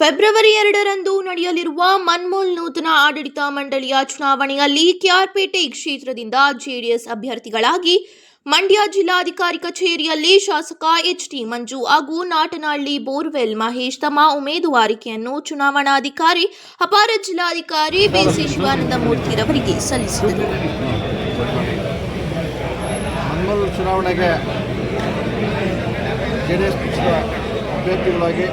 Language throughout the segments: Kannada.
ಫೆಬ್ರವರಿ ಎರಡರಂದು ನಡೆಯಲಿರುವ ಮನ್ಮೋಲ್ ನೂತನ ಆಡಳಿತ ಮಂಡಳಿಯ ಚುನಾವಣೆಯಲ್ಲಿ ಕೆಆರ್ಪೇಟೆ ಕ್ಷೇತ್ರದಿಂದ ಜೆಡಿಎಸ್ ಅಭ್ಯರ್ಥಿಗಳಾಗಿ ಮಂಡ್ಯ ಜಿಲ್ಲಾಧಿಕಾರಿ ಕಚೇರಿಯಲ್ಲಿ ಶಾಸಕ ಎಚ್ಟಿ ಮಂಜು ಹಾಗೂ ನಾಟನಹಳ್ಳಿ ಬೋರ್ವೆಲ್ ಮಹೇಶ್ ತಮ್ಮ ಉಮೇದುವಾರಿಕೆಯನ್ನು ಚುನಾವಣಾಧಿಕಾರಿ, ಅಪಾರ ಜಿಲ್ಲಾಧಿಕಾರಿ ಬಿಸಿ ಶಿವಾನಂದಮೂರ್ತಿರವರಿಗೆ ಸಲ್ಲಿಸಿದರು. ಮನ್ಮಲ್ ಚುನಾವಣೆಗೆ ಜೆಡಿಎಸ್ ಪಕ್ಷದ ಅಭ್ಯರ್ಥಿಗಳಾಗಿ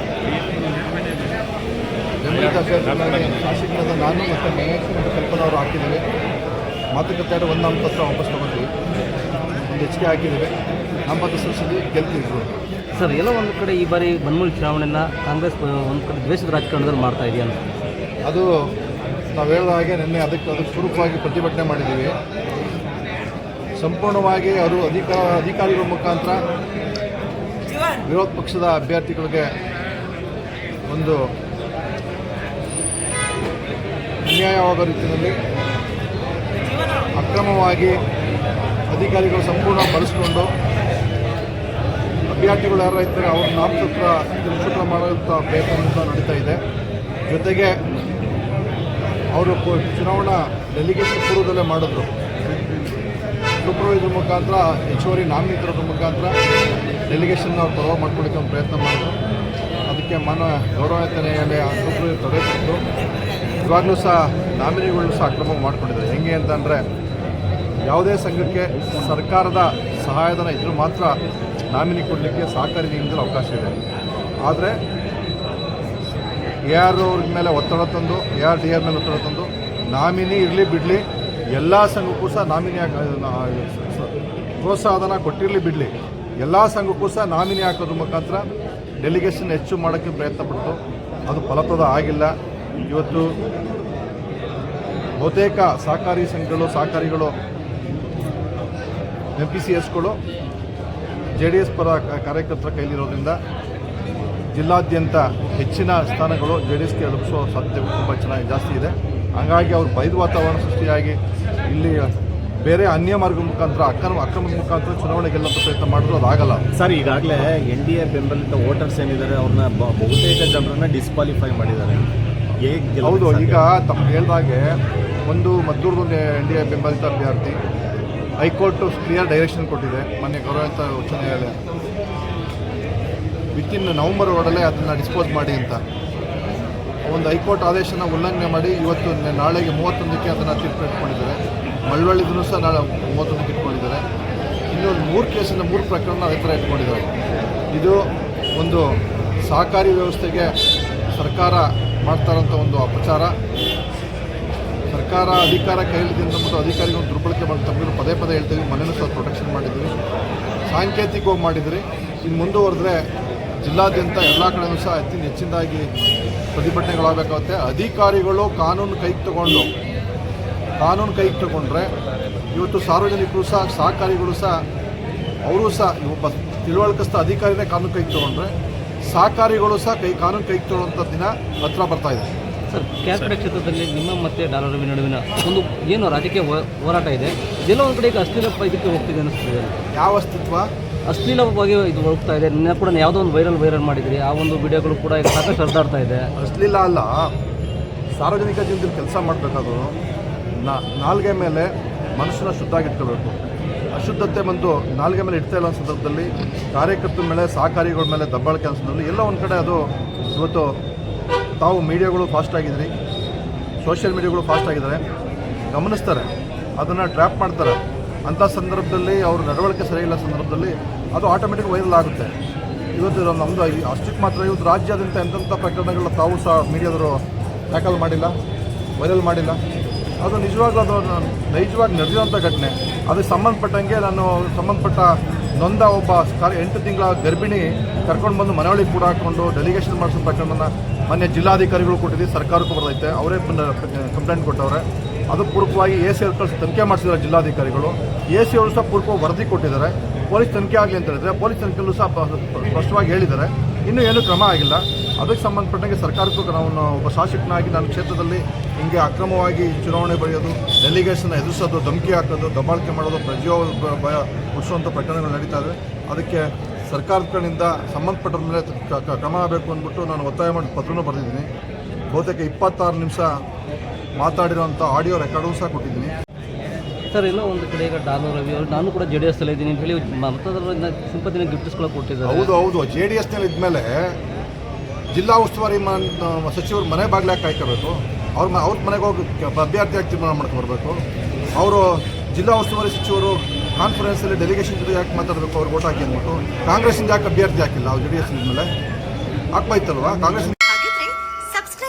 ಬೆಂಬಲಿತ ಶಾಸಕರಾದ ನಾನು ಮತ್ತು ಮಹೇಶ್ ಮತ್ತು ಕಲ್ಪನಾ ಅವರು ಹಾಕಿದ್ದೇವೆ. ಮಾತುಕತೆ ಆಡಿ ಒಂದು ನಾಮಪತ್ರ ವಾಪಸ್ ತೊಗೊಂಡ್ವಿ. ಒಂದು ಹೆಚ್ಚಿಗೆ ಹಾಕಿದ್ದೇವೆ. ನಾಮಪತ್ರ ಸೂಚಿಸಿ ಗೆಲ್ತಿದ್ರು ಸರ್ ಎಲ್ಲ ಒಂದು ಕಡೆ ಈ ಬಾರಿ ಬನ್ಮೂಲ್ ಚುನಾವಣೆಯನ್ನು ಕಾಂಗ್ರೆಸ್ ಒಂದು ಕಡೆ ದ್ವೇಷದ ರಾಜಕಾರಣದಲ್ಲಿ ಮಾಡ್ತಾ ಇದೆಯಾ ಅಂತ? ಅದು ನಾವು ಹೇಳಿದ ಹಾಗೆ ನಿನ್ನೆ ಅದಕ್ಕೆ ಅದಕ್ಕೆ ಸ್ವರೂಪವಾಗಿ ಪ್ರತಿಭಟನೆ ಮಾಡಿದ್ದೀವಿ. ಸಂಪೂರ್ಣವಾಗಿ ಅವರು ಅಧಿಕಾರ ಅಧಿಕಾರಿಗಳ ಮುಖಾಂತರ ವಿರೋಧ ಪಕ್ಷದ ಅಭ್ಯರ್ಥಿಗಳಿಗೆ ಒಂದು ಅನ್ಯಾಯವಾಗೋ ರೀತಿಯಲ್ಲಿ ಅಕ್ರಮವಾಗಿ ಅಧಿಕಾರಿಗಳು ಸಂಪೂರ್ಣ ಬಳಸಿಕೊಂಡು ಅಭ್ಯರ್ಥಿಗಳು ಯಾರು ಇದ್ದರೆ ಅವ್ರ ನಾಮಪತ್ರ ತಿರಸ್ಕೃತ ಮಾಡುವಂಥ ಪ್ರಯತ್ನ ನಡೀತಾ ಇದೆ. ಜೊತೆಗೆ ಅವರು ಚುನಾವಣಾ ಡೆಲಿಗೇಷನ್ ಪೂರ್ವದಲ್ಲೇ ಮಾಡಿದ್ರು. ಸೂಪರ್ವೈಸರ್ ಮುಖಾಂತರ, ಹೆಚ್ಚುವರಿ ನಾಮಿನಿತರ ಮುಖಾಂತರ ಡೆಲಿಗೇಷನ್ನ ಅವ್ರು ಪರವಾಗಿ ಮಾಡ್ಕೊಳ್ಳಿಕ್ಕೆ ಪ್ರಯತ್ನ ಮಾಡಿದ್ರು. ಅದಕ್ಕೆ ಮಾನ ಗೌರವಾನ್ವಿತ ಆ ಸೂಪರ್ವೈಸರ್ ತಡೆ ಕೊಟ್ಟು ಇವಾಗಲೂ ಸಹ ನಾಮಿನಿಗಳು ಸಹ ಅಕ್ರಮ ಮಾಡಿಕೊಂಡಿದ್ದಾರೆ. ಹೆಂಗೆ ಅಂತಂದರೆ ಯಾವುದೇ ಸಂಘಕ್ಕೆ ಸರ್ಕಾರದ ಸಹಾಯಧನ ಇದ್ದರೂ ಮಾತ್ರ ನಾಮಿನಿ ಕೊಡಲಿಕ್ಕೆ ಸಹಕಾರಿ ನಿಯಮದಲ್ಲಿ ಅವಕಾಶ ಇದೆ. ಆದರೆ ಎ ಆರ್ ಅವ್ರ ಮೇಲೆ ಒತ್ತಡ ತಂದು, ಎ ಆರ್ ಡಿ ಆರ್ ಮೇಲೆ ಒತ್ತಡ ತಂದು ನಾಮಿನಿ ಇರಲಿ ಬಿಡಲಿ, ಎಲ್ಲ ಸಂಘಕ್ಕೂ ಸಹ ನಾಮಿನಿ ಪ್ರೋತ್ಸಾಹಧನ ಕೊಟ್ಟಿರಲಿ ಬಿಡಲಿ, ಎಲ್ಲ ಸಂಘಕ್ಕೂ ಸಹ ನಾಮಿನಿ ಹಾಕೋದ್ರ ಮುಖಾಂತರ ಡೆಲಿಗೇಷನ್ ಹೆಚ್ಚು ಮಾಡೋಕ್ಕೆ ಪ್ರಯತ್ನ ಪಡ್ತು. ಅದು ಫಲಪ್ರದ ಆಗಿಲ್ಲ. ಇವತ್ತು ಬಹುತೇಕ ಸಹಕಾರಿ ಸಂಘಗಳು, ಸಹಕಾರಿಗಳು ಎಂ ಪಿ ಸಿ ಎಸ್ಗಳು ಜೆ ಡಿ ಎಸ್ ಪರ ಕಾರ್ಯಕರ್ತರ ಕೈಲಿರೋದ್ರಿಂದ ಜಿಲ್ಲಾದ್ಯಂತ ಹೆಚ್ಚಿನ ಸ್ಥಾನಗಳು ಜೆ ಡಿ ಎಸ್ಗೆ ಲಭಿಸುವ ಸಾಧ್ಯತೆ ತುಂಬ ಚೆನ್ನಾಗಿ, ಜಾಸ್ತಿ ಇದೆ. ಹಾಗಾಗಿ ಅವ್ರು ಬೈದು ವಾತಾವರಣ ಸೃಷ್ಟಿಯಾಗಿ ಇಲ್ಲಿ ಬೇರೆ ಅನ್ಯ ಮಾರ್ಗ ಮುಖಾಂತರ, ಅಕ್ರಮ ಅಕ್ರಮದ ಮುಖಾಂತರ ಚುನಾವಣೆ ಗೆಲ್ಲುವಂಥ ಪ್ರಯತ್ನ ಮಾಡಿದ್ರು ಅದಾಗಲ್ಲ. ಸರ್, ಈಗಾಗಲೇ ಎನ್ ಡಿ ಎ ಬೆಂಬಲಿತ ವೋಟರ್ಸ್ ಏನಿದ್ದಾರೆ, ಅವ್ರನ್ನ ಬಹುತೇಕ ಜನರನ್ನ ಡಿಸ್ಕ್ವಾಲಿಫೈ ಮಾಡಿದ್ದಾರೆ. ಹೇಗೆ ಹೌದು? ಈಗ ತಮ್ಗೆ ಹೇಳ್ದಾಗೆ ಒಂದು ಮದ್ದೂರ್ದೊಂದು ಎನ್ ಡಿ ಎ ಬೆಂಬಲಿತ ಅಭ್ಯರ್ಥಿ ಹೈಕೋರ್ಟು ಕ್ಲಿಯರ್ ಡೈರೆಕ್ಷನ್ ಕೊಟ್ಟಿದೆ ಮೊನ್ನೆ ಗೌರವಂತ ಉಚ್ಚ ನ್ಯಾಯಾಲಯ. ವಿತಿನ್ ನವಂಬರ್ ಒಳಗಡೆ ಅದನ್ನು ಡಿಸ್ಪೋಸ್ ಮಾಡಿ ಅಂತ. ಒಂದು ಹೈಕೋರ್ಟ್ ಆದೇಶನ ಉಲ್ಲಂಘನೆ ಮಾಡಿ ಇವತ್ತು ನಾಳೆಗೆ ಮೂವತ್ತೊಂದಕ್ಕೆ ಅದನ್ನು ತೀರ್ಪು ಇಟ್ಕೊಂಡಿದ್ದಾರೆ ಮಳವಳ್ಳಿದೂ ಸಹ ನಾಳೆ ಮೂವತ್ತೊಂದಕ್ಕೆ ಇಟ್ಕೊಂಡಿದ್ದಾರೆ. ಇನ್ನೊಂದು ಮೂರು ಕೇಸಿನ ಮೂರು ಪ್ರಕರಣ ಅದೇ ಥರ ಇಟ್ಕೊಂಡಿದ್ದಾರೆ. ಇದು ಒಂದು ಸಹಕಾರಿ ವ್ಯವಸ್ಥೆಗೆ ಸರ್ಕಾರ ಮಾಡ್ತಾ ಇರೋಂಥ ಒಂದು ಅಪಚಾರ. ಸರ್ಕಾರ ಅಧಿಕಾರ ಕೈಲಿದಿಂದ ಮತ್ತು ಅಧಿಕಾರಿಗಳು ದುರ್ಬಳಕೆ ಬಂದು ತಮ್ಮನ್ನು ಪದೇ ಪದೇ ಹೇಳ್ತೀವಿ ಮನೆಯೂ ಸಹ ಪ್ರೊಟೆಕ್ಷನ್ ಮಾಡಿದ್ದೀವಿ. ಸಾಂಕೇತಿಕವಾಗಿ ಮಾಡಿದ್ರಿ ಇನ್ನು ಮುಂದುವರೆದ್ರೆ ಜಿಲ್ಲಾದ್ಯಂತ ಎಲ್ಲ ಕಡೆಯೂ ಸಹ ಅತಿ ಹೆಚ್ಚಿನದಾಗಿ ಪ್ರತಿಭಟನೆಗಳಾಗಬೇಕಾಗುತ್ತೆ. ಅಧಿಕಾರಿಗಳು ಕಾನೂನು ಕೈಗೆ ತಗೊಂಡು, ಕಾನೂನು ಕೈಗೆ ತಗೊಂಡ್ರೆ ಇವತ್ತು ಸಾರ್ವಜನಿಕರು ಸಹ, ಸಹಕಾರಿಗಳು ಸಹ, ಅವರು ಸಹ, ಒಬ್ಬ ತಿಳುವಳಿಕಸ್ಥ ಅಧಿಕಾರಿನೇ ಕಾನೂನು ಕೈಗೆ ತಗೊಂಡ್ರೆ ಸಹಕಾರಿಗಳು ಸಹ ಕೈ ಕಾನೂನು ಕೈ ತೊಳುವಂಥ ದಿನ ಹತ್ರ ಬರ್ತಾ ಇದೆ. ಸರ್ ಕ್ಯಾಬಿನೆಟ್ ಕ್ಷೇತ್ರದಲ್ಲಿ ನಿಮ್ಮ ಮತ್ತೆ ಡಾಲರ್ ನಡುವಿನ ಒಂದು ಏನು ರಾಜಕೀಯ ಹೋರಾಟ ಇದೆ? ಇದೆಲ್ಲ ಒಂದು ಕಡೆ ಈಗ ಅಶ್ಲೀಲ ಇದಕ್ಕೆ ಹೋಗ್ತಿದೆ ಅನಿಸ್ತದೆ ಯಾವ ಅಸ್ತಿತ್ವ? ಅಶ್ಲೀಲವಾಗಿ ಇದು ಹೋಗ್ತಾ ಇದೆ. ನಿನ್ನೆ ಕೂಡ ಯಾವುದೋ ಒಂದು ವೈರಲ್ ವೈರಲ್ ಮಾಡಿದ್ರಿ. ಆ ಒಂದು ವಿಡಿಯೋಗಳು ಕೂಡ ಈಗ ಸಾಕಷ್ಟು ಹರಿದಾಡ್ತಾ ಇದೆ. ಅಶ್ಲೀಲ ಅಲ್ಲ. ಸಾರ್ವಜನಿಕ ಜೀವನದಲ್ಲಿ ಕೆಲಸ ಮಾಡಬೇಕಾದ್ರು ನಾಲ್ಗೆ ಮೇಲೆ ಮನಸ್ಸನ್ನ ಶುದ್ಧಾಗಿಟ್ಕೋಬೇಕು ಅಶುದ್ಧತೆ ಬಂದು ನಾಲ್ಗೆ ಮೇಲೆ ಇಡ್ತಾ ಇಲ್ಲ ಸಂದರ್ಭದಲ್ಲಿ ಕಾರ್ಯಕರ್ತರ ಮೇಲೆ, ಸಹಕಾರಿಗಳ ಮೇಲೆ ದಬ್ಬಾಳಿಕೆ ಸಂದರ್ಭದಲ್ಲಿ ಎಲ್ಲ ಒಂದು ಕಡೆ ಅದು ಇವತ್ತು ತಾವು ಮೀಡಿಯಾಗಳು ಫಾಸ್ಟ್ ಆಗಿದ್ರಿ ಸೋಷಿಯಲ್ ಮೀಡಿಯಾಗಳು ಫಾಸ್ಟ್ ಆಗಿದ್ದಾರೆ, ಗಮನಿಸ್ತಾರೆ, ಅದನ್ನು ಟ್ರ್ಯಾಪ್ ಮಾಡ್ತಾರೆ. ಅಂಥ ಸಂದರ್ಭದಲ್ಲಿ ಅವ್ರ ನಡವಳಿಕೆ ಸರಿ ಇಲ್ಲ ಸಂದರ್ಭದಲ್ಲಿ ಅದು ಆಟೋಮೆಟಿಕ್ ವೈರಲ್ ಆಗುತ್ತೆ. ಇವತ್ತು ನಮ್ಮದು ಅಷ್ಟಕ್ಕೆ ಮಾತ್ರ, ಇವತ್ತು ರಾಜ್ಯಾದ್ಯಂತ ಎಂಥಂಥ ಪ್ರಕರಣಗಳನ್ನ ತಾವು ಸಹ ಮೀಡಿಯಾದವರು ಟ್ಯಾಕಲ್ ಮಾಡಿಲ್ಲ ವೈರಲ್ ಮಾಡಿಲ್ಲ. ಅದು ನಿಜವಾಗ್ಲೂ ಅದು ನೈಜವಾಗಿ ನಡೆದಿರೋಂಥ ಘಟನೆ. ಅದಕ್ಕೆ ಸಂಬಂಧಪಟ್ಟಂಗೆ ನಾನು ಸಂಬಂಧಪಟ್ಟ ನೊಂದ ಒಬ್ಬ ಎಂಟು ತಿಂಗಳ ಗರ್ಭಿಣಿ ಕರ್ಕೊಂಡು ಬಂದು ಮನವಳಿ ಕೂಡ ಹಾಕ್ಕೊಂಡು ಡೆಲಿಗೇಷನ್ ಮಾಡಿಸೋ ಪ್ರಕರಣನ ಮೊನ್ನೆ ಜಿಲ್ಲಾಧಿಕಾರಿಗಳು ಕೊಟ್ಟಿದ್ದೀವಿ ಸರ್ಕಾರಕ್ಕೂ ಬರ್ತೈತೆ. ಅವರೇ ಕಂಪ್ಲೇಂಟ್ ಕೊಟ್ಟವ್ರೆ. ಅದು ಪೂರ್ವಕವಾಗಿ ಎ ಸಿ ಅವ್ರ ಕಳಿಸಿ ತನಿಖೆ ಜಿಲ್ಲಾಧಿಕಾರಿಗಳು. ಎ ಸಿ ಅವರು ಸಹ ಪೂರ್ವಕವಾಗಿ ವರದಿ ಕೊಟ್ಟಿದ್ದಾರೆ. ಪೊಲೀಸ್ ತನಿಖೆ ಆಗಲಿ ಅಂತ ಹೇಳಿದ್ರೆ ಪೊಲೀಸ್ ತನಿಖೆಯಲ್ಲೂ ಸಹ ಸ್ಪಷ್ಟವಾಗಿ ಹೇಳಿದ್ದಾರೆ. ಇನ್ನೂ ಏನೂ ಕ್ರಮ ಆಗಿಲ್ಲ. ಅದಕ್ಕೆ ಸಂಬಂಧಪಟ್ಟಂಗೆ ಸರ್ಕಾರಕ್ಕೂ ನಾವು ಒಬ್ಬ ಶಾಸಕನಾಗಿ ನನ್ನ ಕ್ಷೇತ್ರದಲ್ಲಿ ಹಿಂಗೆ ಅಕ್ರಮವಾಗಿ ಚುನಾವಣೆ ಬರೆಯೋದು ಡೆಲಿಗೇಷನ್ ಎದುರಿಸೋದು, ಧಮಕಿ ಹಾಕೋದು, ದಬ್ಬಾಳಿಕೆ ಮಾಡೋದು, ಪ್ರಜೆಯೋ ಭಯ ಹುಟ್ಟಿಸುವಂಥ ಪ್ರಕರಣಗಳು ನಡೀತಾ ಇದೆ ಅದಕ್ಕೆ ಸರ್ಕಾರಗಳಿಂದ ಸಂಬಂಧಪಟ್ಟ ಮೇಲೆ ಕ್ರಮ ಆಗಬೇಕು ಅಂದ್ಬಿಟ್ಟು ನಾನು ಒತ್ತಾಯ ಮಾಡಿ ಪತ್ರನೂ ಬರೆದಿದ್ದೀನಿ. ಬಹುತೇಕ ಇಪ್ಪತ್ತಾರು ನಿಮಿಷ ಮಾತಾಡಿರೋಂಥ ಆಡಿಯೋ ರೆಕಾರ್ಡು ಸಹ ಕೊಟ್ಟಿದ್ದೀನಿ. ಇಲ್ಲ ಒಂದು ಕಡೆ ಈಗ ಡಾಲು ರವಿ ಅವರು, ನಾನು ಕೂಡ ಜೆ ಡಿ ಎಸ್ ಇದ್ದೀನಿ ಅಂತ ಹೇಳಿ ಮತದಾರರಿಂದ ಸಿಂಪತಿನ ಗಿಫ್ಟ್ಸ್ಗಳು ಕೊಟ್ಟಿದ್ದಾರೆ. ಹೌದು ಹೌದು. ಜೆ ಡಿ ಎಸ್ನಲ್ಲಿ ಇದ್ಮೇಲೆ ಜಿಲ್ಲಾ ಉಸ್ತುವಾರಿ ಸಚಿವರು ಮನೆ ಬಾಗಿಲಾಗಿ ಕಾಯ್ಕೋಬೇಕು ಅವ್ರ ಮ, ಅವ್ರ ಮನೆಗೆ ಹೋಗಿ ಅಭ್ಯರ್ಥಿ ಅಭ್ಯರ್ಥಿಯಾಗಿ ತೀರ್ಮಾನ ಬರಬೇಕು. ಅವರು ಜಿಲ್ಲಾ ಉಸ್ತುವಾರಿ ಸಚಿವರು ಕಾನ್ಫರೆನ್ಸಲ್ಲಿ ಡೆಲಿಗೇಷನ್ ಜೊತೆ ಯಾಕೆ ಮಾತಾಡಬೇಕು ಅವ್ರು ಓಟ್ ಹಾಕಿ ಅಂದ್ಬಿಟ್ಟು, ಕಾಂಗ್ರೆಸ್ಸಿಂದ ಯಾಕೆ ಅಭ್ಯರ್ಥಿ ಹಾಕಿಲ್ಲ? ಅವ್ರು ಜೆ ಡಿ ಎಸ್ ಇದ್ಮೇಲೆ ಹಾಕ್ಬಾಯ್ತಲ್ವಾ ಕಾಂಗ್ರೆಸ್